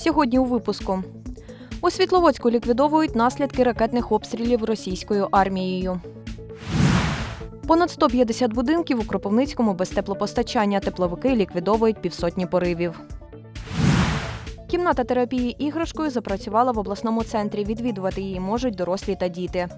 Сьогодні у випуску. У Світловодську ліквідовують наслідки ракетних обстрілів російською армією. Понад 150 будинків у Кропивницькому без теплопостачання. Тепловики ліквідовують півсотні поривів. Кімната терапії іграшкою запрацювала в обласному центрі. Відвідувати її можуть дорослі та діти.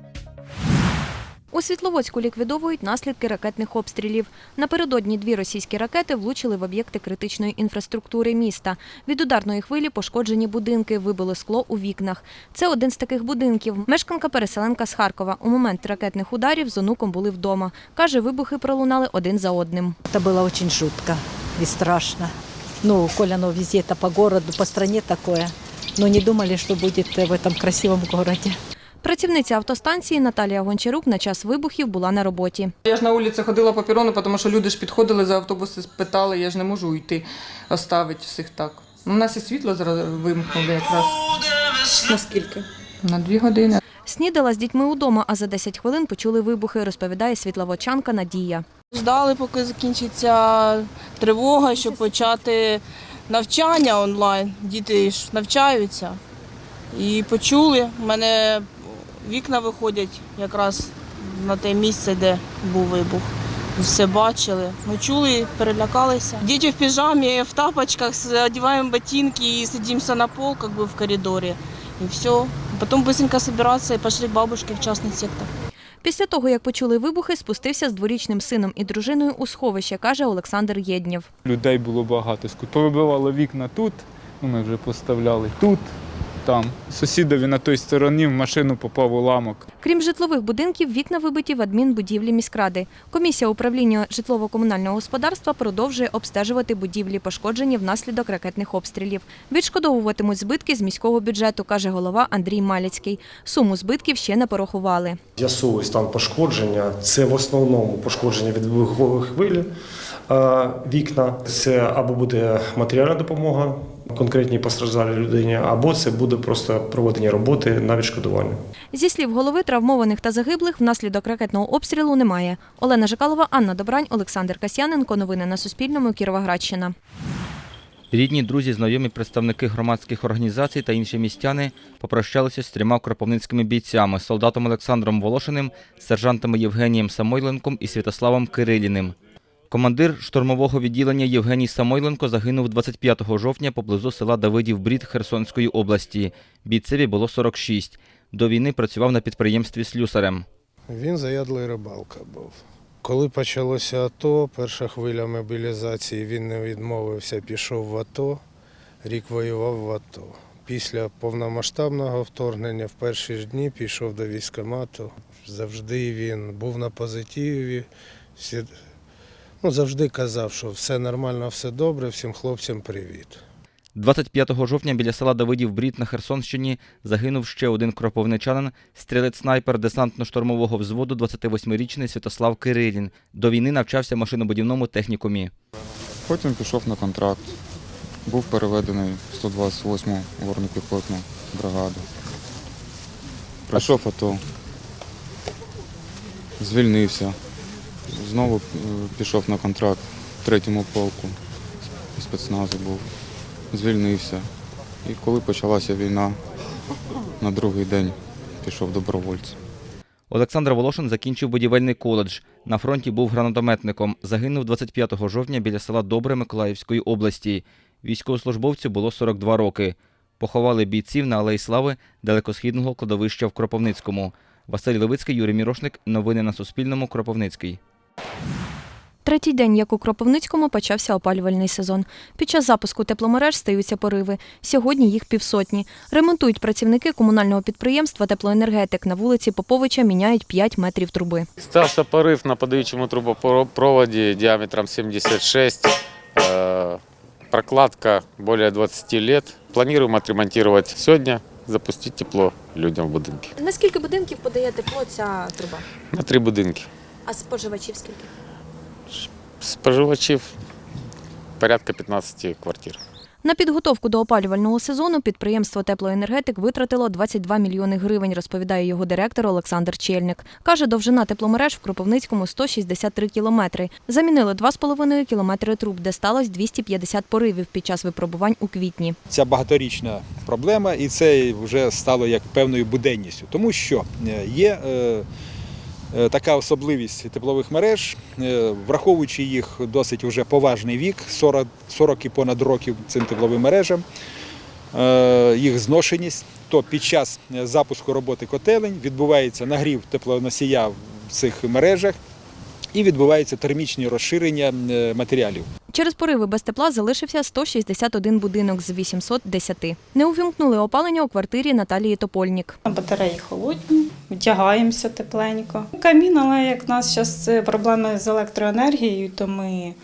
У Світловодську ліквідовують наслідки ракетних обстрілів. Напередодні дві російські ракети влучили в об'єкти критичної інфраструктури міста. Від ударної хвилі пошкоджені будинки, вибило скло у вікнах. Це один з таких будинків. Мешканка переселенка з Харкова. У момент ракетних ударів з онуком були вдома. Каже, вибухи пролунали один за одним. Это было очень жутко и страшно. Ну, коль оно везде это по городу, по стране такое. Но не думали, что будет в этом красивом городе. Працівниця автостанції Наталія Гончарук на час вибухів була на роботі. Я ж на вулиці ходила по перону, тому що люди ж підходили за автобуси, спитали, я ж не можу йти, оставити всіх так. Ну, У нас і світло зараз вимкнули якраз. Наскільки? На дві години. Снідала з дітьми удома, а за 10 хвилин почули вибухи, розповідає світловодчанка Надія. Ждали, поки закінчиться тривога, щоб почати навчання онлайн. Діти ж навчаються. І почули, в мене вікна виходять якраз на те місце, де був вибух. Все бачили. Ну, чули, перелякалися. Діти в піжамі, в тапочках, одягаємо ботинки і сидимося на пол, как бы в коридорі. І все. Потім быстренько собираться і пішли к бабушке в частний сектор. Після того, як почули вибухи, спустився з дворічним сином і дружиною у сховище, каже Олександр Єднєв. Людей було багато. Повибивало вікна тут, ну ми вже поставляли тут, там. Сусідові на той стороні в машину попав уламок. Крім житлових будинків, вікна вибиті в адмінбудівлі міськради. Комісія управління житлово-комунального господарства продовжує обстежувати будівлі, пошкоджені внаслідок ракетних обстрілів. Відшкодовуватимуть збитки з міського бюджету, каже голова Андрій Маліцький. Суму збитків ще не порахували. З'ясовує стан пошкодження. Це в основному пошкодження від вибухової хвилі. Вікна це або буде матеріальна допомога конкретній постраждалій людині, або це буде просто проведення роботи на відшкодування. Зі слів голови, травмованих та загиблих внаслідок ракетного обстрілу немає. Олена Жикалова, Анна Добрань, Олександр Касьяненко. Новини на Суспільному. Кіровоградщина. Рідні, друзі, знайомі представники громадських організацій та інші містяни попрощалися з трьома кропивницькими бійцями – солдатом Олександром Волошиним, сержантами Євгенієм Самойленком і Святославом Кириліним. Командир штурмового відділення Євгеній Самойленко загинув 25 жовтня поблизу села Давидів-Брід Херсонської області. Бійцеві було 46. До війни працював на підприємстві слюсарем. Він заядлий рибалка був. Коли почалося АТО, перша хвиля мобілізації, він не відмовився, пішов в АТО, рік воював в АТО. Після повномасштабного вторгнення в перші ж дні пішов до військкомату. Завжди він був на позитиві. Ну, завжди казав, що все нормально, все добре, всім хлопцям привіт. 25 жовтня біля села Давидів-Брід на Херсонщині загинув ще один кропивничанин, стрілець-снайпер десантно-штурмового взводу 28-річний Святослав Кирилін. До війни навчався в машинобудівному технікумі. Потім пішов на контракт. Був переведений в 128-му горно-піхотну бригаду. Пройшов АТО. Звільнився. Знову е, пішов на контракт в третьому полку. Спецназу був. Звільнився. І коли почалася війна, на другий день пішов добровольцем. Олександр Волошин закінчив будівельний коледж. На фронті був гранатометником. Загинув 25 жовтня біля села Добре Миколаївської області. Військовослужбовцю було 42 роки. Поховали бійців на Алеї Слави далекосхідного кладовища в Кропивницькому. Василь Левицький, Юрій Мірошник. Новини на Суспільному. Кропивницький. Третій день, як у Кропивницькому, почався опалювальний сезон. Під час запуску тепломереж стаються пориви. Сьогодні їх півсотні. Ремонтують працівники комунального підприємства «Теплоенергетик» на вулиці Поповича, міняють 5 метрів труби. Стався порив на подаючому трубопроводі діаметром 76, э, прокладка более 20 лет. Планируем отремонтировать сегодня, запустить тепло людям в будинки. Наскільки будинків подає тепло ця труба? На три будинки. А споживачів скільки? Споживачів порядка 15 квартир. На підготовку до опалювального сезону підприємство Теплоенергетик витратило 22 мільйони гривень, розповідає його директор Олександр Чельник. Каже, довжина тепломереж в Кропивницькому 163 кілометри. Замінили 2,5 кілометри труб, де сталося 250 поривів під час випробувань у квітні. Ця багаторічна проблема, і це вже стало як певною буденністю, тому що е, є е, е, така особливість теплових мереж, е, враховуючи їх досить уже поважний вік, 40, 40 і понад років цим тепловим мережам, е, їх зношеність, то під час е, запуску роботи котелень відбувається нагрів теплоносія в цих мережах і відбувається термічні розширення е, матеріалів. Через пориви без тепла залишився 161 будинок з 810. Не увімкнули опалення у квартирі Наталії Топольнік. Батареї холодні, вдягаємося тепленько. Камін, але як в нас зараз проблеми з електроенергією, то ми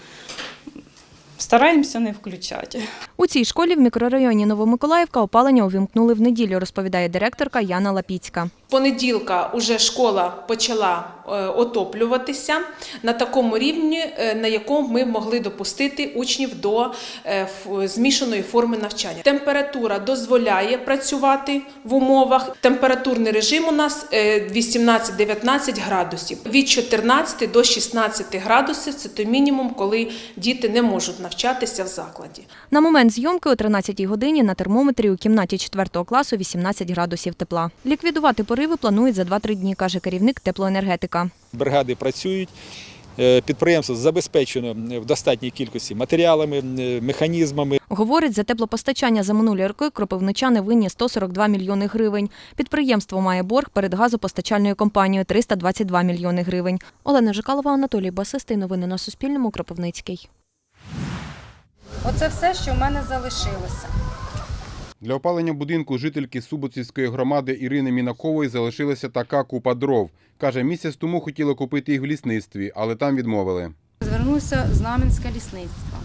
стараємося не включати. У цій школі в мікрорайоні Новомиколаївка опалення увімкнули в неділю, розповідає директорка Яна Лапіцька. Понеділка вже школа почала е, отоплюватися на такому рівні, е, на якому ми могли допустити учнів до е, змішаної форми навчання. Температура дозволяє працювати в умовах. Температурний режим у нас е, 18-19 градусів. Від 14 до 16 градусів це той мінімум, коли діти не можуть навчатися в закладі. На момент зйомки о 13-й годині на термометрі у кімнаті 4 класу 18 градусів тепла. Ліквідувати пориви планують за 2-3 дні, каже керівник теплоенергетика. Бригади працюють. е, Підприємство забезпечено в достатній кількості матеріалами, е, механізмами. Говорить, за теплопостачання за минулі роки кропивничани винні 142 мільйони гривень. Підприємство має борг перед газопостачальною компанією 322 мільйони гривень. Олена Жикалова, Анатолій Басистий. Новини на Суспільному. Кропивницький. Оце все, що в мене залишилося. Для опалення будинку жительки Суботівської громади Ірини Мінакової залишилася така купа дров. Каже, місяць тому хотіли купити їх в лісництві, але там відмовили. Звернувся Знам'янське лісництво.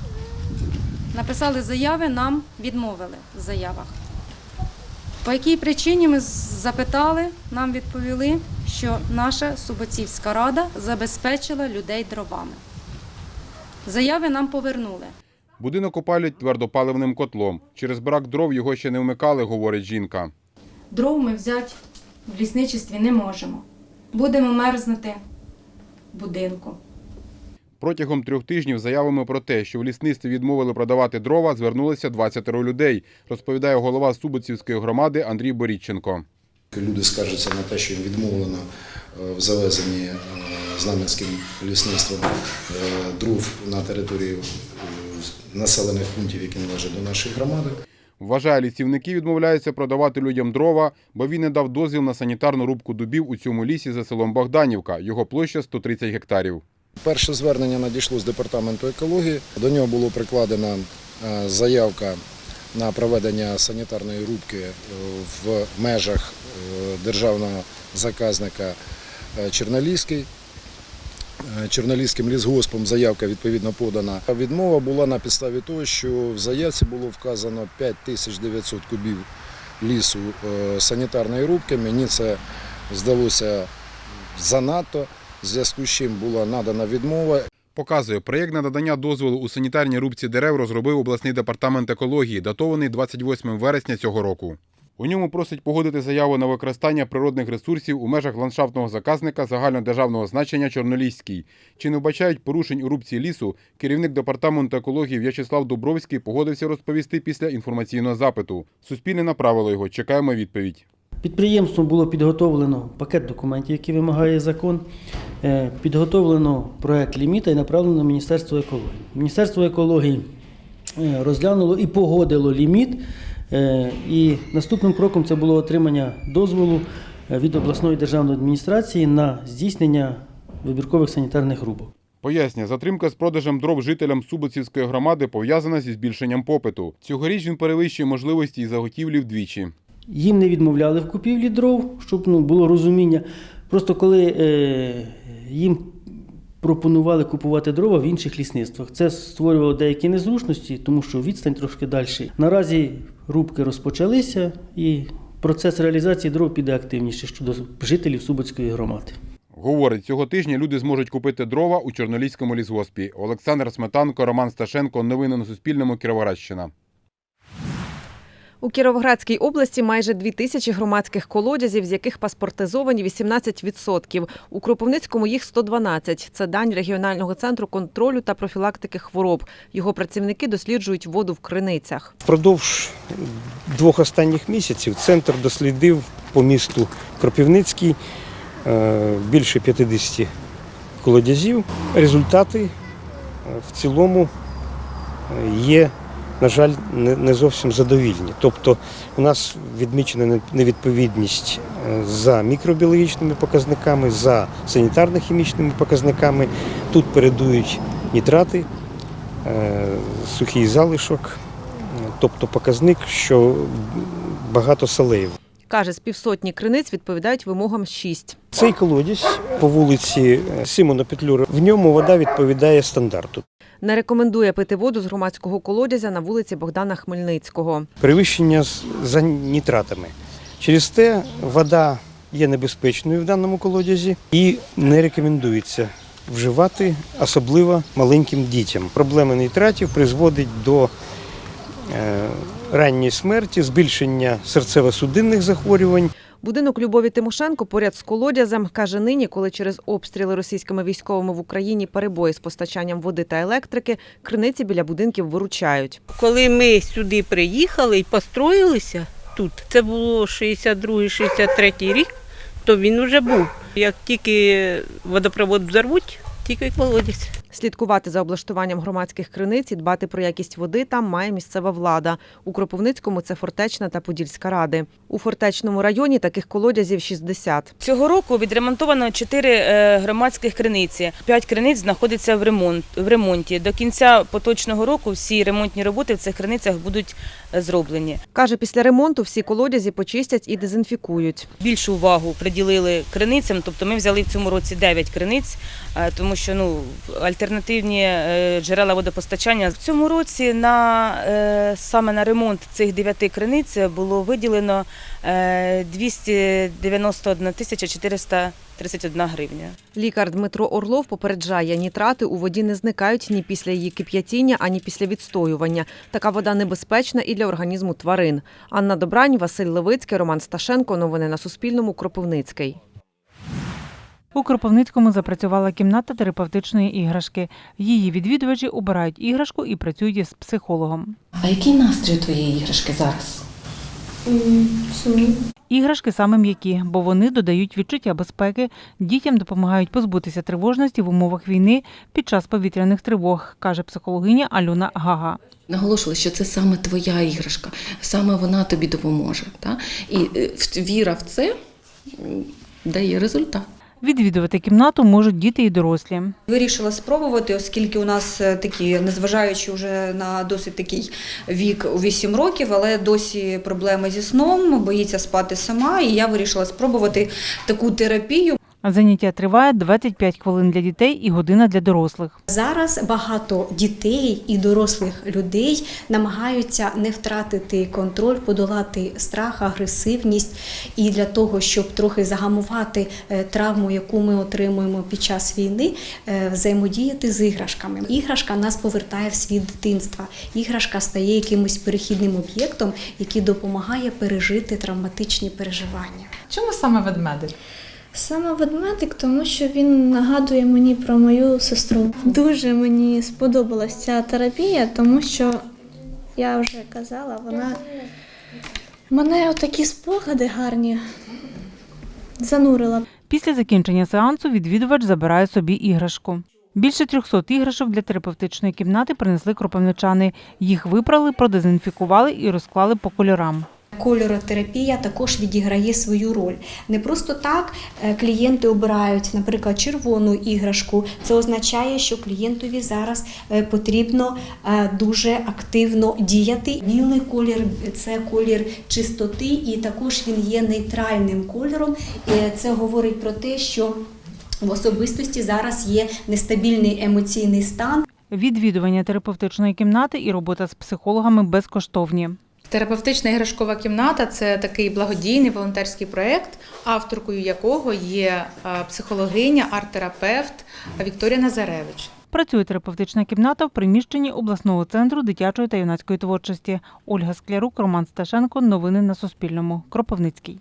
Написали заяви, нам відмовили в заявах. По якій причині ми запитали, нам відповіли, що наша Суботівська рада забезпечила людей дровами. Заяви нам повернули. Будинок опалюють твердопаливним котлом. Через брак дров його ще не вмикали, говорить жінка. Дров ми взяти в лісничестві не можемо. Будемо мерзнути в будинку. Протягом трьох тижнів заявами про те, що в лісництві відмовили продавати дрова, звернулися 20 людей, розповідає голова Суботівської громади Андрій Борідченко. Люди скаржаться на те, що їм відмовлено е, в завезенні е, Знам'янським лісництвом е, дров на території населених пунктів, які належать до нашої громади. Вважає, лісівники відмовляються продавати людям дрова, бо він не дав дозвіл на санітарну рубку дубів у цьому лісі за селом Богданівка. Його площа 130 гектарів. Перше звернення надійшло з департаменту екології. До нього було прикладена е, заявка на проведення санітарної рубки е, в межах е, державного заказника Черноліський. Е, Чорноліським лісгоспом заявка відповідно подана. Відмова була на підставі того, що в заявці було вказано 5900 кубів лісу е, санітарної рубки. Мені це здалося занадто, в зв'язку з чим була надана відмова. Показує, проєкт на надання дозволу у санітарній рубці дерев розробив обласний департамент екології, датований 28 вересня цього року. У ньому просить погодити заяву на використання природних ресурсів у межах ландшафтного заказника загальнодержавного значення Чорноліський. Чи не вбачають порушень у рубці лісу, керівник департаменту екології В'ячеслав Дубровський погодився розповісти після інформаційного запиту. Суспільне направило його. Чекаємо відповідь. Підприємством було підготовлено пакет документів, які вимагає закон. Е, Підготовлено проект ліміта і направлено на Міністерство екології. Міністерство екології е, розглянуло і погодило ліміт. Е, І наступним кроком це було отримання дозволу е, від обласної державної адміністрації на здійснення вибіркових санітарних рубок. Пояснює, затримка з продажем дров жителям Суботівської громади пов'язана зі збільшенням попиту. Цьогоріч він перевищує можливості і заготівлі вдвічі. Їм не відмовляли в купівлі дров, щоб ну, було розуміння. Просто коли е, їм пропонували купувати дрова в інших лісництвах, це створювало деякі незручності, тому що відстань трошки далі. Наразі рубки розпочалися і процес реалізації дров піде активніше щодо жителів Суботської громади. Говорить, цього тижня люди зможуть купити дрова у Чорноліському лісгоспі. Олександр Сметанко, Роман Сташенко. Новини на Суспільному. Кіровоградщина. У Кіровоградській області майже дві тисячі громадських колодязів, з яких паспортизовані 18%. У Кропивницькому їх 112. Це дань регіонального центру контролю та профілактики хвороб. Його працівники досліджують воду в криницях. Впродовж двох останніх місяців центр дослідив по місту Кропивницький е, більше 50 колодязів. Результати е, в цілому е, є, на жаль, не не зовсім задовільні. Тобто у нас відмічена невідповідність е, за мікробіологічними показниками, за санітарно-хімічними показниками. Тут передують нітрати, е, сухий залишок, тобто показник, що багато солеїв. Каже, з півсотні криниць відповідають вимогам 6. Цей колодязь по вулиці е, Симона Петлюра, в ньому вода відповідає стандарту. Не рекомендує пити воду з громадського колодязя на вулиці Богдана Хмельницького. Перевищення за нітратами. Через те вода є небезпечною в даному колодязі і не рекомендується вживати, особливо маленьким дітям. Проблема нітратів призводить до е, ранньої смерті, збільшення серцево-судинних захворювань. Будинок Любові Тимошенко поряд з колодязем каже нині, коли через обстріли російськими військовими в Україні перебої з постачанням води та електрики, криниці біля будинків виручають. Коли ми сюди приїхали і построїлися тут, це було 62-63 рік, то він вже був. Як тільки водопровод взорвуть, тільки колодязь. Слідкувати за облаштуванням громадських криниць і дбати про якість води там має місцева влада. У Кропивницькому це Фортечна та Подільська ради. У Фортечному районі таких колодязів 60. Цього року відремонтовано чотири е, громадських криниці. П'ять криниць знаходяться в ремонт в ремонті. До кінця поточного року всі ремонтні роботи в цих криницях будуть е, зроблені. Каже, після ремонту всі колодязі почистять і дезінфікують. Більшу увагу приділили криницям, тобто ми взяли в цьому році 9 криниць, е, тому що ну альтернативні е, джерела водопостачання в цьому році на е, саме на ремонт цих 9 криниць було виділено е, 291 тисяча 431 гривня. Лікар Дмитро Орлов попереджає, нітрати у воді не зникають ні після її кип'ятіння, ані після відстоювання. Така вода небезпечна і для організму тварин. Анна Добрань, Василь Левицький, Роман Сташенко. Новини на Суспільному. Кропивницький. У Кропивницькому запрацювала кімната терапевтичної іграшки. Її відвідувачі обирають іграшку і працюють із психологом. А який настрій у твоєї іграшки зараз? Іграшки саме м'які, бо вони додають відчуття безпеки, дітям допомагають позбутися тривожності в умовах війни під час повітряних тривог, каже психологиня Альона Гага. Наголошували, що це саме твоя іграшка, саме вона тобі допоможе. Та? І е, в- віра в це дає результат. Відвідувати кімнату можуть діти і дорослі. Вирішила спробувати, оскільки у нас е, такі, незважаючи вже на досить такий вік у 8 років, але досі проблеми зі сном, боїться спати сама, і я вирішила спробувати таку терапію. Заняття триває 25 хвилин для дітей і година для дорослих. Зараз багато дітей і дорослих людей намагаються не втратити контроль, подолати страх, агресивність. І для того, щоб трохи загамувати е, травму, яку ми отримуємо під час війни, е, взаємодіяти з іграшками. Іграшка нас повертає в світ дитинства. Іграшка стає якимось перехідним об'єктом, який допомагає пережити травматичні переживання. Чому саме ведмедик? Саме ведмедик, тому що він нагадує мені про мою сестру. Дуже мені сподобалася ця терапія, тому що я вже казала, вона мене отакі спогади гарні занурила. Після закінчення сеансу відвідувач забирає собі іграшку. Більше 300 іграшок для терапевтичної кімнати принесли кропивничани. Їх випрали, продезінфікували і розклали по кольорам. Кольоротерапія також відіграє свою роль. Не просто так е, клієнти обирають, наприклад, червону іграшку. Це означає, що клієнтові зараз е, потрібно е, дуже активно діяти. Білий колір це колір чистоти, і також він є нейтральним кольором. Це говорить про те, що в особистості зараз є нестабільний емоційний стан. Відвідування терапевтичної кімнати і робота з психологами безкоштовні. Терапевтична іграшкова кімната це такий благодійний волонтерський проєкт, авторкою якого є е, психологиня, арт-терапевт Вікторія Назаревич. Працює терапевтична кімната в приміщенні обласного центру дитячої та юнацької творчості. Ольга Склярук, Роман Сташенко. Новини на Суспільному. Кропивницький.